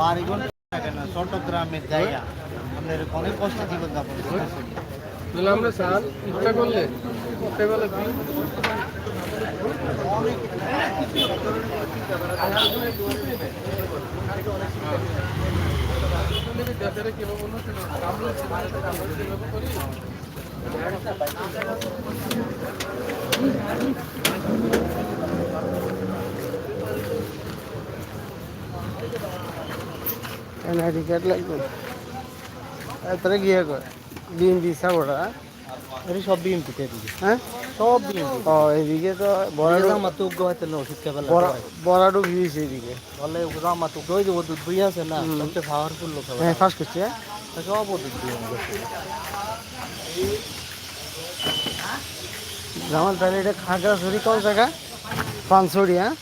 বাড়িঘর না কেন চট্টগ্রামের জায়গা আমাদের অনেক কষ্ট জীবন যাপন করতেছে তাহলে আমরা স্যার ইচ্ছা করলে সকালবেলা দিন দেশের কীভাবে উন্নতি করব? আমরা আমরা যেভাবে করি এনআইডি কার্ড লাগবে। তারপরে গিয়ে কয় বিএমপি সাপোর্টার এটা সব বিএমপিতে এদিকে। হ্যাঁ? সব বিএমপি ও এদিকে তো বড়াডু আমার তো উগ্র হয়তো না ওষুধ খেয়ে বড়াডু গিয়েছে এদিকে। বলে উগ্র আমার তো উগ্র ওই যে ওষুধ দুই আছে না সবচেয়ে পাওয়ারফুল লোক হ্যাঁ ফার্স্ট করছে হ্যাঁ? সব ওষুধ বিএমপি জামাল তাহলে এটা খাগড়াছড়ি কোন জায়গা? পানছড়ি হ্যাঁ?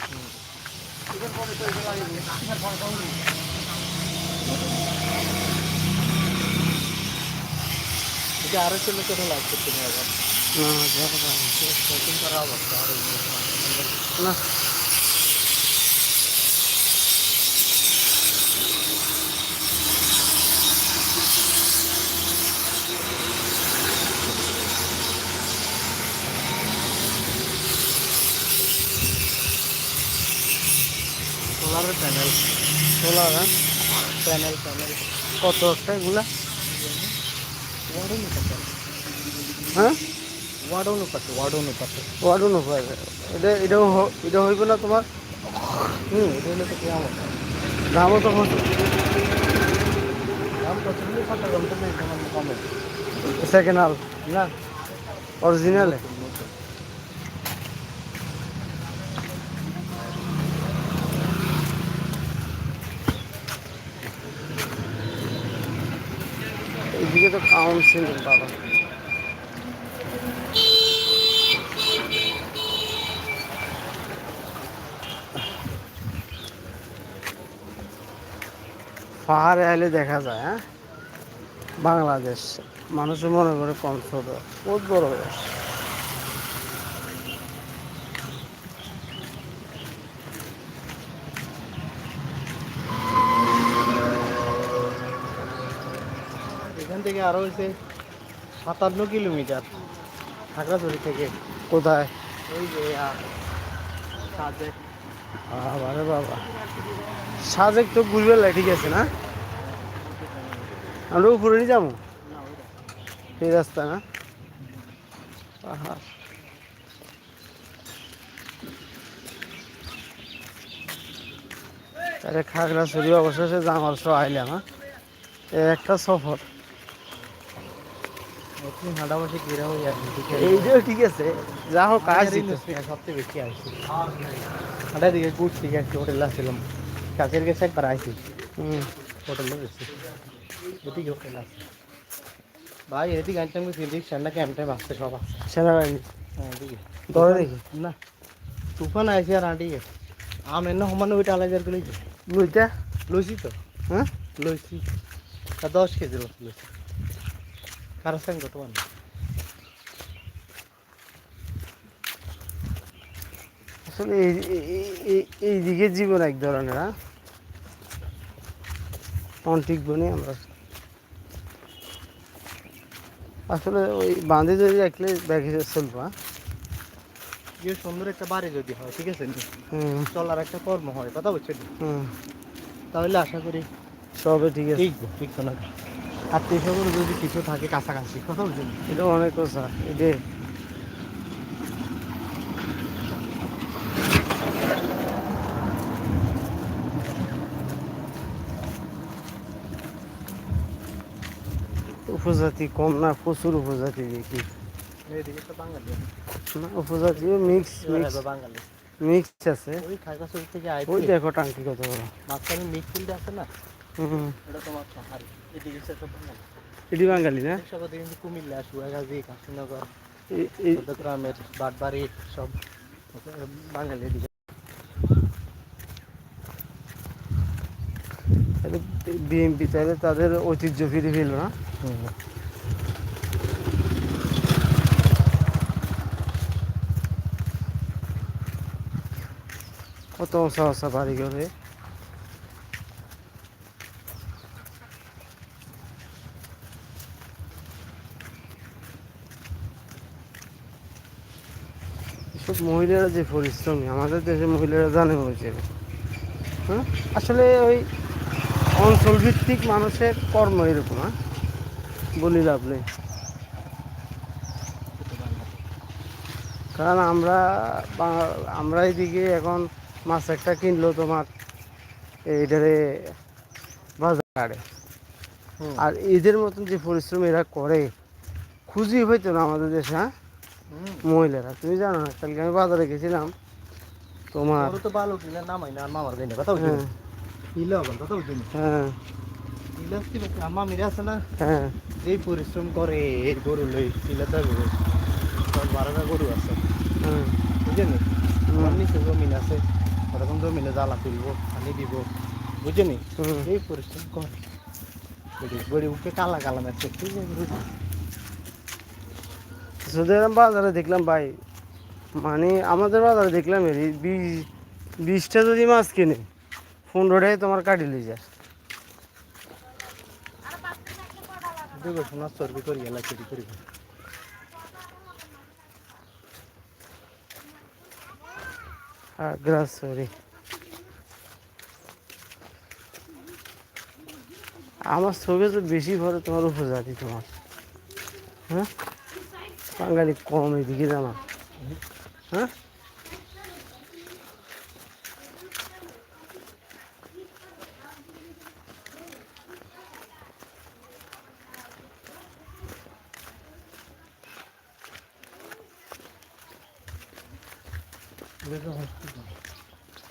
এটা আরও ছিল কেন লাভ করতে হবে আবার না দেখা যাবে না। নতুন প্যানেল প্যানেল কত একটা এগুলা? ওয়ার্ড অনুপাতে হ্যাঁ? ওয়ার্ড অনুপাতে ওয়ার্ড অনুপাতে ওয়ার্ডু নয় এটা এটাও এটা হইব না তোমার? হুম এটা হলো তো কেমন দামও তো দাম হলে কত দাম তো কমে। সেকেন্ড হাল। না। অরিজিনালে তো কাউন্সিল বাবা। পাহাড়ে আইলে দেখা যায় হ্যাঁ? বাংলাদেশ, মানুষের মনে করে কম ছোট, বহুত বড় দেশ এখান থেকে আরও হয়েছে সাতান্ন কিলোমিটার খাগড়াছড়ি থেকে। কোথায়? ওই যে সাজেক। আরে বাবা। সাজেক তো লাই, ঠিক আছে না? আমরা উপরে নিয়ে যাব? এই রাস্তা না? তাহলে খাগড়াছড়ি অবশেষে জামাল সহ আইলাম হ্যাঁ একটা সফর নতুন হাঁটাবাসী কিরা হয়ে আছে এইটাও ঠিক আছে? যা হোক আসছি তো। সবচেয়ে বেশি আসছি। হাঁটা দিকে ঘুরছি একটু হোটেল আসছিলাম। কাছের গেছে একবার আইছি। হুম। হোটেলে গেছি। এদিকে হোটেল আছে ভাই এদিকে আনতে আমি ফিজিক্স ঠান্ডা ক্যাম্প টাইম আসছে সব আসছে। সেনাবাহিনী। হ্যাঁ এদিকে। ধরে দেখি। না তুফান আইসি আর আঁটি গেছে। আম এনে সমান ওইটা আলাদা করে লইছি বুঝতে লইছি তো। হ্যাঁ? লইছি। তা দশ কেজি লইছি। কত বান আসলে এই- এইদিকে জীবন এক ধরনের হ্যাঁ? নি আমরা। আসলে ওই বাঁধে যদি রাখলে ব্যাগে চলবো হ্যাঁ? যে সুন্দর একটা বাড়ি যদি হয় ঠিক আছে হুম। চলার একটা কর্ম হয় কথা বলছেন হুম। তাহলে আশা করি সবে ঠিক আছে। ঠিক ঠিক আত্মীয় স্বজন যদি কিছু থাকে কাছাকাছি বলছেন? এটা অনেক কথা এটা উপজাতি কম না প্রচুর উপজাতি দেখি। না উপজাতিও মিক্স মিক্স মিক্স আছে। ওই থেকে ওই দেখো টাঙ্কি কত বড়। মাঝখানে মিক্স ফিল্ড আছে না? এটা তোমার পাহাড়ি এদিকে সে বাঙালি এটি বাঙালি না? সবাই কিন্তু কুমিল্লা সুয়াগাজী কাশীনগর চট্টগ্রামের বাটবাড়ি সব বাঙালি এদিকে বিএমপি তাহলে তাদের ঐতিহ্য ফিরে ফেলল না? কত উঁচা উঁচা বাড়ি ঘরে? মহিলারা যে পরিশ্রমী আমাদের দেশে মহিলারা জানে হয়েছে হ্যাঁ? আসলে ওই অঞ্চল ভিত্তিক মানুষের কর্ম এরকম হ্যাঁ? বলি লাভ নেই। কারণ আমরা আমরা এদিকে এখন মাছ একটা কিনলো তোমার এইটারে বাজারে। আর এদের মতন যে পরিশ্রম এরা করে খুঁজি হইতো না আমাদের দেশে হ্যাঁ? মহিলারা তুমি জানো না কালকে আমি বাজারে গেছিলাম তোমার তো ভালো কিনা নামাই না মামার দেয় না কথা বলছি। হ্যাঁ। ইলা হবে কথা বলছি হ্যাঁ। আমার আছে না? হ্যাঁ। যেই পরিশ্রম করে গরু লই ইলাটা গরু বারোটা গরু আছে। হ্যাঁ। বুঝেনি। আমার নিচে জমিন আছে ওরকম জমিনে জ্বালা তুলবো পানি দিব বুঝেনি। এই পরিশ্রম করে। বড়ি উঠে কালা কালা মারছে ঠিক আছে শুধু এরকম বাজারে দেখলাম ভাই মানে আমাদের বাজারে দেখলাম এর বিশ বিশটা যদি মাছ কিনে পনেরোটাই তোমার কাটি লিয়ে যায়। দেখো সোনার চর্বি করি গেলা চুরি করি। সরি আমার চোখে তো বেশি ভরে তোমার উপজাতি তোমার। হ্যাঁ? বাঙালি কম এদিকে জানা হ্যাঁ?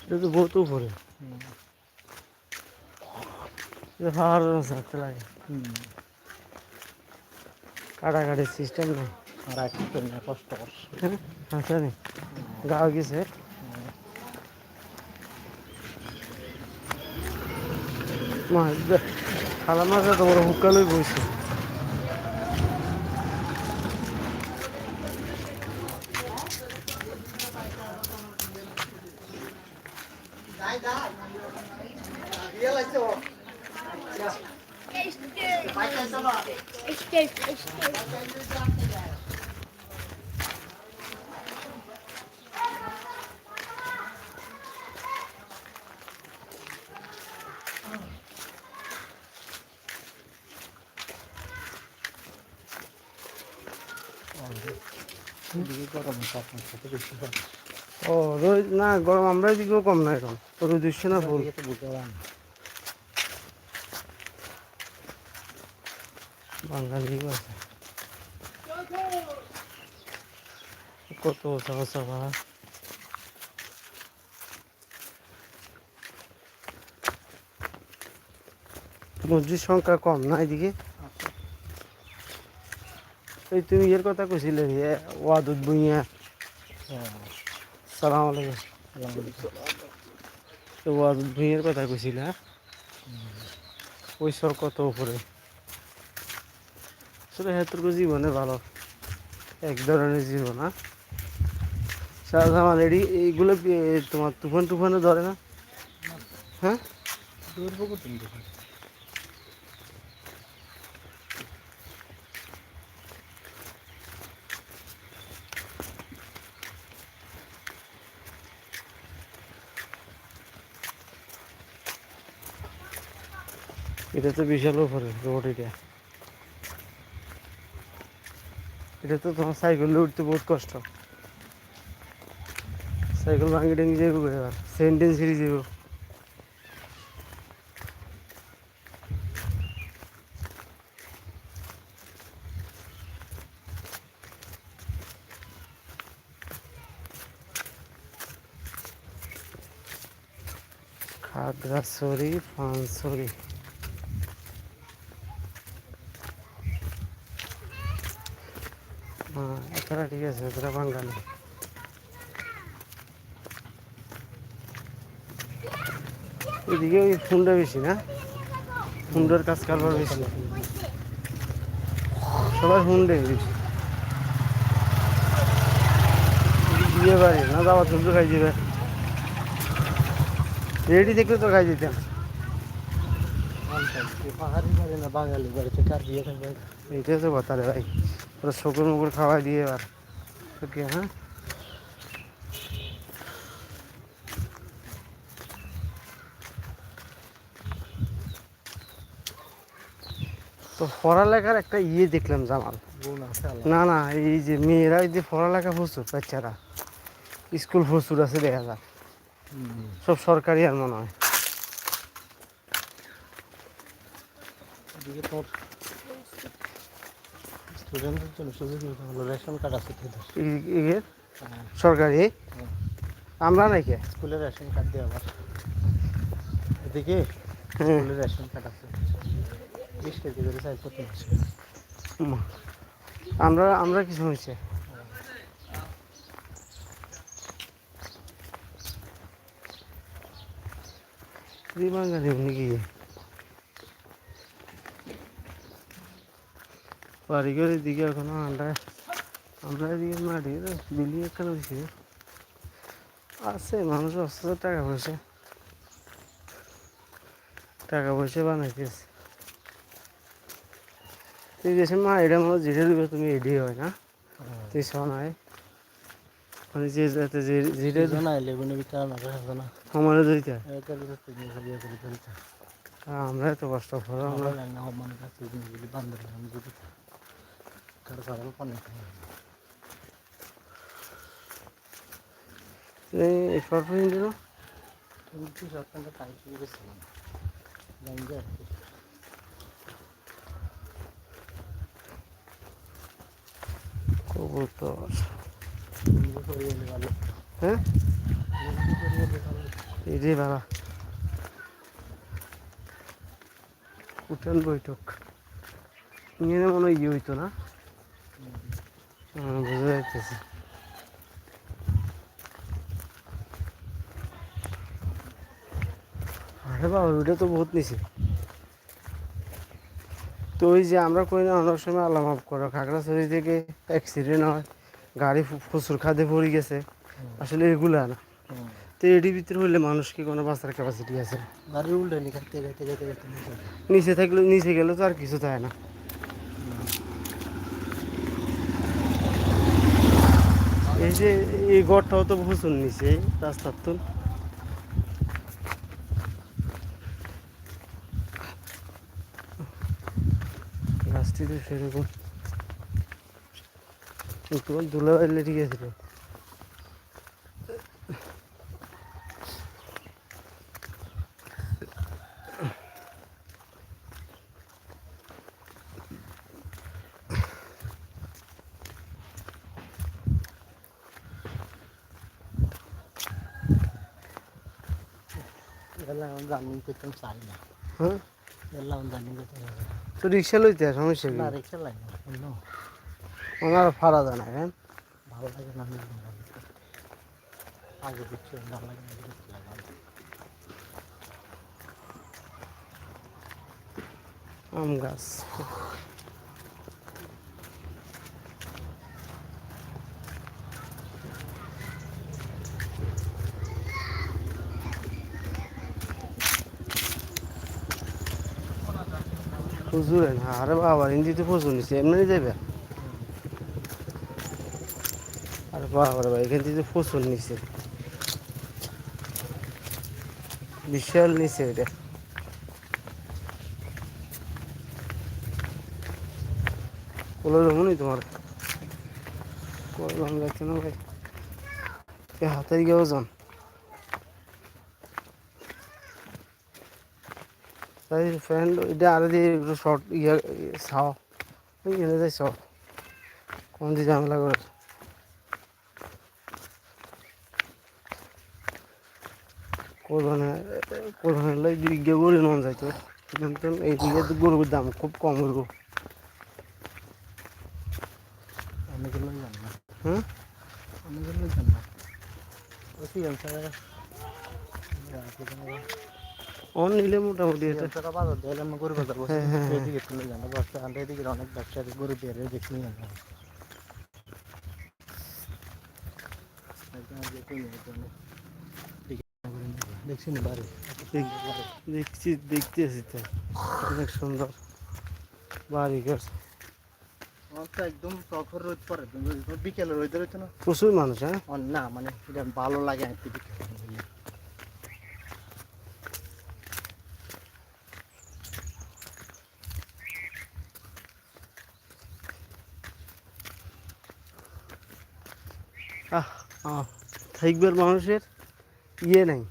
এটা তো বহুত উপরে। মতো থাকতে লাগে। কাটাকাটির সিস্টেম নেই করি না কষ্ট হ্যাঁ আচ্ছা গাও গেছে। মাছ খালা মাছ তোমার হুকালই বইছে। Escape, গরম ও, রোজ না, গরম আমরা এদিকেও কম না এরকম রোদ উঠছে না ফুল। বাঙালি আছে কত ওষা ওষা ভাড়া মসজিদ সংখ্যা কম না এদিকে? এই তুমি ইয়ের কথা কইছিলে যে, ওয়াদুদ বুইয়া। সালাম আলাইকুম। ওয়াদুদ বুইয়ার কথা কইছিলে। ওই সব কত উপরে? আসলে হেতটুকু জীবনে ভালো। এক ধরনের জীবন হ্যাঁ সারা আমার এডি এইগুলো তোমার তুফান টুফানে ধরে না? হ্যাঁ এটা তো বিশাল উপরে রোড এটা এটা তো তোমার সাইকেল উঠতে বহুত কষ্ট। সাইকেল ভাঙি টেঙ্গি যাব এবার সেন্টেন্স সিরি যাব খাগড়াছড়ি, পানছড়ি হ্যাঁ এতটা ঠিক আছে এতটা বাঙালি। এদিকে ওই ফুন্ডা বেশি না? ফুন্ডার কাজ কারবার বেশি। সবাই হুন্ডে বেশি। বিয়ে বাড়ি না যাওয়া তুলতে খাই যাবে। রেডি দেখলে তো খাই দিতাম। পাহাড়ি বাড়ি না বাঙালি বাড়িতে কার বিয়ে থাকবে? এইটাই তো কথা রে ভাই। ওরা শকুর মুকুর খাওয়াই দিয়ে এবার। तो क्या है তো পড়ালেখার একটা ইয়ে দেখলাম জামাল না না এই যে মেয়েরা এই যে পড়ালেখা প্রচুর বাচ্চারা স্কুল প্রচুর আছে দেখা যায় সব সরকারি আর মনে হয় স্টুডেন্টদের জন্য সুযোগ হলো রেশন কার্ড আছে এই- হ্যাঁ, সরকারি? আমরা নাকি? স্কুলের রেশন কার্ড দিয়ে আবার এদিকে হ্যাঁ। স্কুলের রেশন কার্ড আছে। বিশ কেজি করে চাই প্রতি মাসে। আমরা আমরা কিছু হয়েছে। বাঙালি নাকি? বাড়িঘরের দিকে এখনও আমরা আমরা এদিকে মাটি বিল্ডিং এখানে হয়েছে আছে মানুষ অস্ত টাকা পয়সা। টাকা পয়সা বানাইতেছে তুই দেশে মা এটা মনে যেটা দিবে তুমি এডি হয় না? তুই শোনায়। মানে যে যাতে যে যেটা যেটা না লেগুনের ভিতরে আমার না। আমার ফেলতে আমরা এত কষ্ট করো আমরা আমরা সরকারি দিল কিন্তু টাইম শুরু করেছিলাম জানি যে আর কি কবুতর হ্যাঁ এই বাবা উঠান বৈঠক ইয়ে মনে হয় ইয়ে হইতো না বোঝা যাইতেছে আরে বাবা ওইটা তো বহুত নিচে তো ওই যে আমরা কই না অনেক সময় আল্লাহ মাফ করো খাগড়াছড়ি থেকে অ্যাক্সিডেন্ট হয় গাড়ি প্রচুর খাদে পড়ে গেছে। আসলে এগুলা না। তো এটির ভিতরে হইলে মানুষ কি কোনো বাঁচার ক্যাপাসিটি আছে? উল্টে নিচে থাকলে নিচে গেলে তো আর কিছু থাকে না। এই যে এই ঘরটাও তো প্রচুর নিচে, রাস্তার তো। গাছটি তো সেরকম। একটু ধুলা পাইলে ঠিক আছে। রে। এগুলা এখন জার্নিং করতাম চাই না হ্যাঁ এগুলা এখন জার্নিং করতে হবে না। তো রিক্সা লইতে সমস্যা না রিক্সা লাগে না ওনার ভাড়া দেয় না হ্যাঁ ভালো লাগে না। আগে ভালো লাগে না আমার। আম গাছ হুজুরে না আরে বাবা হিন্দিতে প্রচুর নিচ্ছে এমনি যাবে আরে বাবা ভাই, এখান থেকে প্রচুর নিচ্ছে বিশাল নিচে এটা। কোলো জমনি তোমার? কলম যাচ্ছে না ভাই? হাতের গিয়ে ওজন? তাই ফ্রেন্ড এটা আরে দিয়ে একটু শর্ট ইয়ে ওই এনে যাই সব কোন দিয়ে ঝামেলা করে কোরবানি কোরবানি লাই দিকে গরু নন যাইতো কিন্তু এই দিকে গরুর দাম খুব কম গরু। অনেকগুলোই জান না। হ্যাঁ? অনেকগুলোই জান না। ওই অঞ্চলে অন নিলে মোটামুটি এটা। টাকা বাজার দিয়ে আমরা গরু বাজার বসে হ্যাঁ, হ্যাঁ। এদিকে এদিকে অনেক গরু দিয়ে দেখছি না বাড়ি? দেখছি দেখতেছি তো। অনেক সুন্দর বাড়ি ঘর। একদম প্রখর রোদ পড়ে বিকেলে রোদ রয়েছে না। প্রচুর মানুষ হ্যাঁ? না মানে এটা ভালো লাগে আর কি বিকেলে থাকবার মানুষের ইয়ে নাই।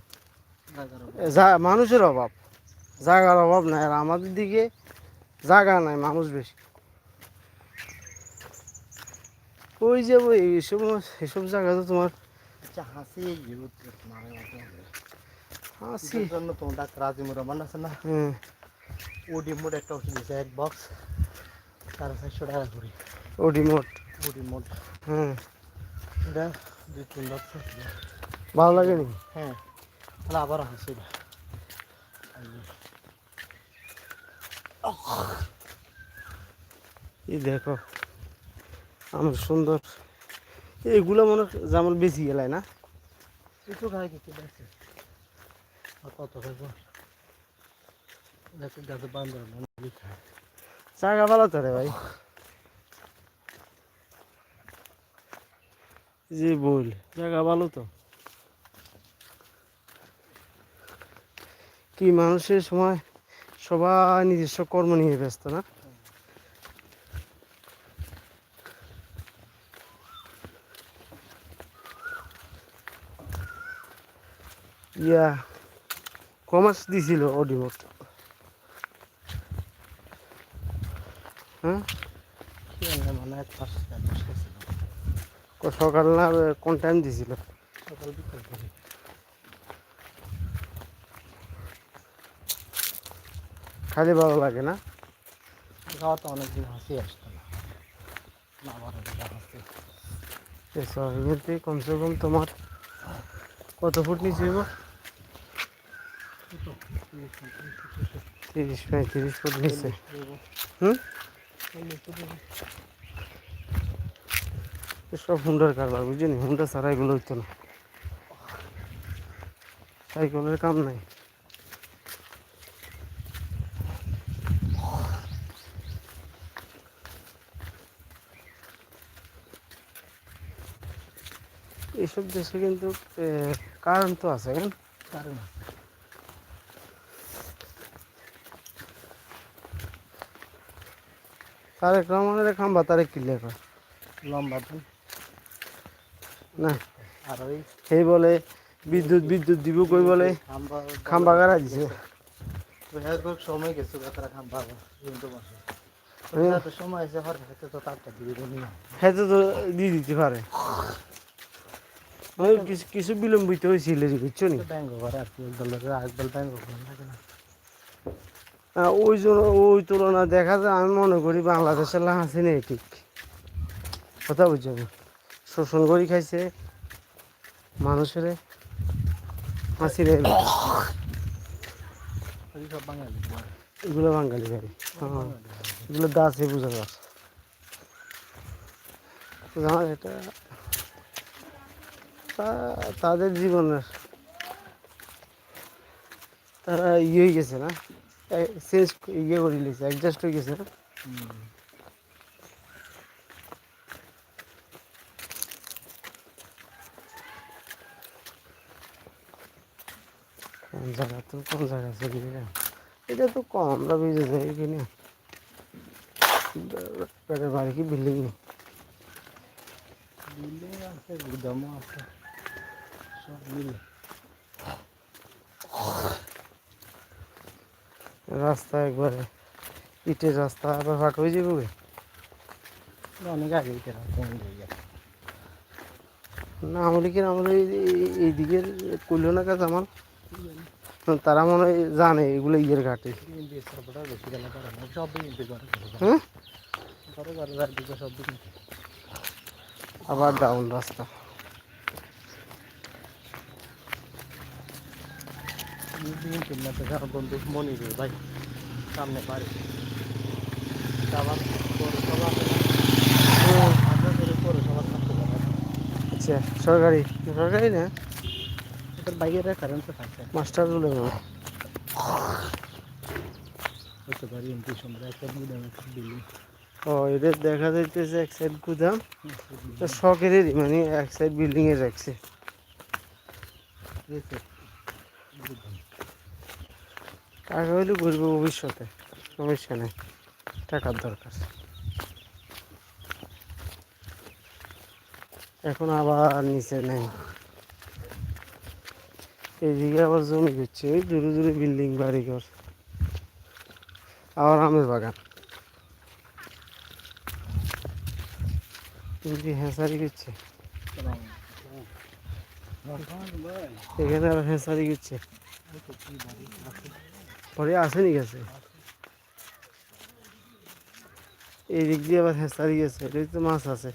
যা মানুষের অভাব। জায়গার অভাব নাই আর আমাদের দিকে জায়গা নাই মানুষ বেশি। ওই যে ওই এসব এসব জায়গা তো তোমার আচ্ছা হাসি। হাসি। জন্য তোমার ডাক্তার আজিমুর রহমান আছে না? হ্যাঁ। ওডি মোড একটা ওষুধ দিয়েছে এক বক্স সাড়ে চারশো টাকা করে। ওডি মোট ওডি মোড। হ্যাঁ। এটা দুই তিন বক্স ভালো লাগেনি হ্যাঁ তাহলে আবার হাসি এই দেখো আমার সুন্দর। এগুলো মনে যেমন বেশি গেলায় না? একটু খাই কিছু দেখছে। কত খাইব দেখো গাছে বান্দর জায়গা ভালো তো রে ভাই। জি, বল। জায়গা ভালো তো? কি মানুষের সময় সবাই নিজস্ব কর্ম নিয়ে ব্যস্ত না? ইয়া, কমার্স দিছিল অডিমোট। হ্যাঁ? কি মানে এক মাস ক- সকাল না কোন টাইম দিছিল? সকাল খালি ভালো লাগে না? খাওয়া তো অনেকদিন হাসি আসতো না। এখান থেকে কমসে কম তোমার কত ফুট নিচে হইব? তিরিশ পঁয়ত্রিশ ফুট নিচে। হুম? সব হুন্ডার কারবার বুঝলি? হুন্ডা ছাড়া এগুলো হইতো না। সাইকেলের কাম নাই। এইসব দেশে কিন্তু কারণ তো আছে কারণ তারেক রহমানের খাম্বা তারেক করে লম্বা না? আর ওই সেই বলে বিদ্যুৎ বিদ্যুৎ দিব কই বলে? খাম্বা গাড়া দিছে? একবার সময় গেছে তারা খাম্বা হ্যাঁ। সময় হর হাতে তো তারটা দিয়ে দেবো না হ্যাঁ তো দিয়ে দিতে পারে। কিছু কিছু বিলম্বিত হয়েছিল বুঝছ নি? ব্যাঙ্গ করে আর কি একদল একদল ব্যাঙ্গ করে থাকে না। ওই জন্য ওই তুলনা দেখা যায় আমি মনে করি বাংলাদেশের লাহাসি নেই ঠিক কথা বুঝছ? শোষণ করি খাইছে। মানুষের হাসি রে ওই সব বাঙালি। এগুলো বাঙালি বাড়ি হ্যাঁ এগুলো দাসে বোঝা যাচ্ছে এটা তাদের জীবনের তারা ইয়ে হয়ে গেছে না? চেঞ্জ ইয়ে করে লিখছে অ্যাডজাস্ট হয়ে গেছে না? কোন জায়গা তো কোন জায়গা চলে গেলাম এটা তো কম আমরা বুঝে যাই এখানে পেটের বাড়ি কি বিল্ডিং বিল্ডিং আছে গুদামও আছে সব মিলে। রাস্তা একবারে ইটের রাস্তা আবার ফাট হয়ে যাবে অনেক আগে কেনা কম হয়ে গেছে না আমলে এই দিকের করল না কাজ আমার? তারা মনে হয় জানে এগুলো ইয়ের ঘাটে। আবার ডাউন রাস্তা। বন্ধু মনির ভাই সামনে বাড়ি সরকারি। সরকারি না? থাকে মাস্টার রুলে হতে পারি এমপি সম্রাট গুদাম বিল্ডিং ও এদের দেখা যাইতেছে এক সাইড গুদাম শখেরই মানে এক সাইড বিল্ডিং এ রাখছে টাকা হইলে ভবিষ্যতে। সমস্যা নেই টাকার দরকার। এখন আবার নিচে নেই। এইদিকে আবার জমি ওই দূরে দূরে বিল্ডিং বাড়ি ঘর আবার আমের বাগান। কিন্তু হেঁসারি এখানে আবার হেঁসারি করছে পরে আসেনি গেছে। এই দিক দিয়ে আবার হেঁসারি গেছে, এটাই তো মাছ আছে।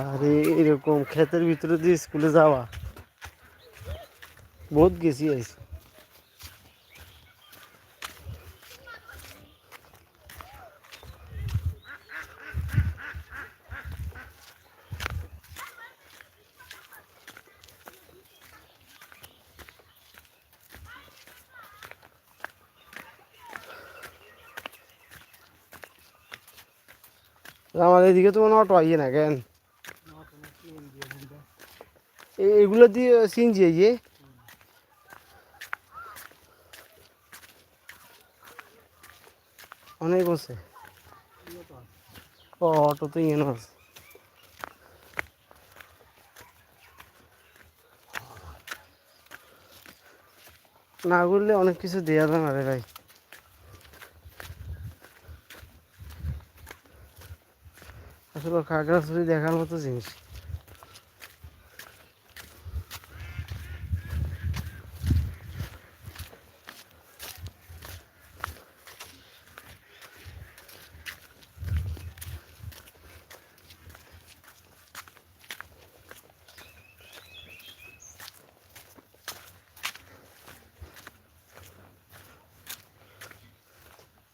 আর, এরকম ক্ষেতের ভিতরে দিয়ে স্কুলে যাওয়া। বহুত গেছি আইছি আমার এদিকে তো হয় অটো আইয়ে না কেন? এগুলো দিয়ে সিনজি আইয়ে অনেক আছে। ও, অটো তো ইয়ে আছে না করলে অনেক কিছু দেওয়া যায় না রে ভাই। আসলে খাগড়াছড়ি দেখার মতো জিনিস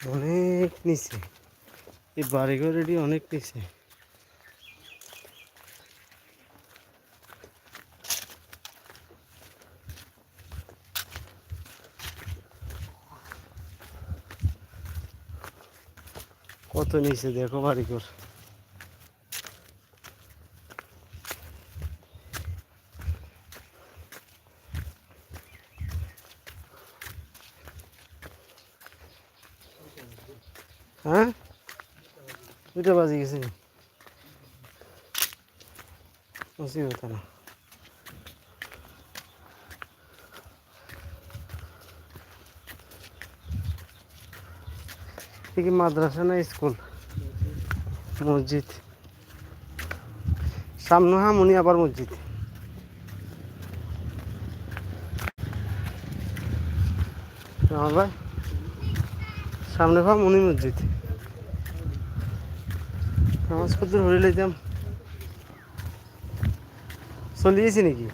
অনেক নিচে এই বাড়িঘর এটি অনেক নিচে কত নিচে দেখো বাড়িঘর হ্যাঁ দুটা বাজে গেছে হতো না কি মাদ্রাসা না স্কুল? মসজিদ। সামনে হামুনি আবার মসজিদ। সামনে ভাব মনি মসজিদ। নামাজ কত হয়ে লইতাম চলিয়েছি নাকি?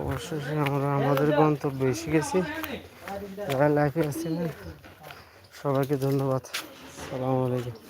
অবশ্যই আমরা আমাদের গন্তব্য এসে গেছি। যারা লাইফে আসছিলেন সবাইকে ধন্যবাদ। সালামু আলাইকুম।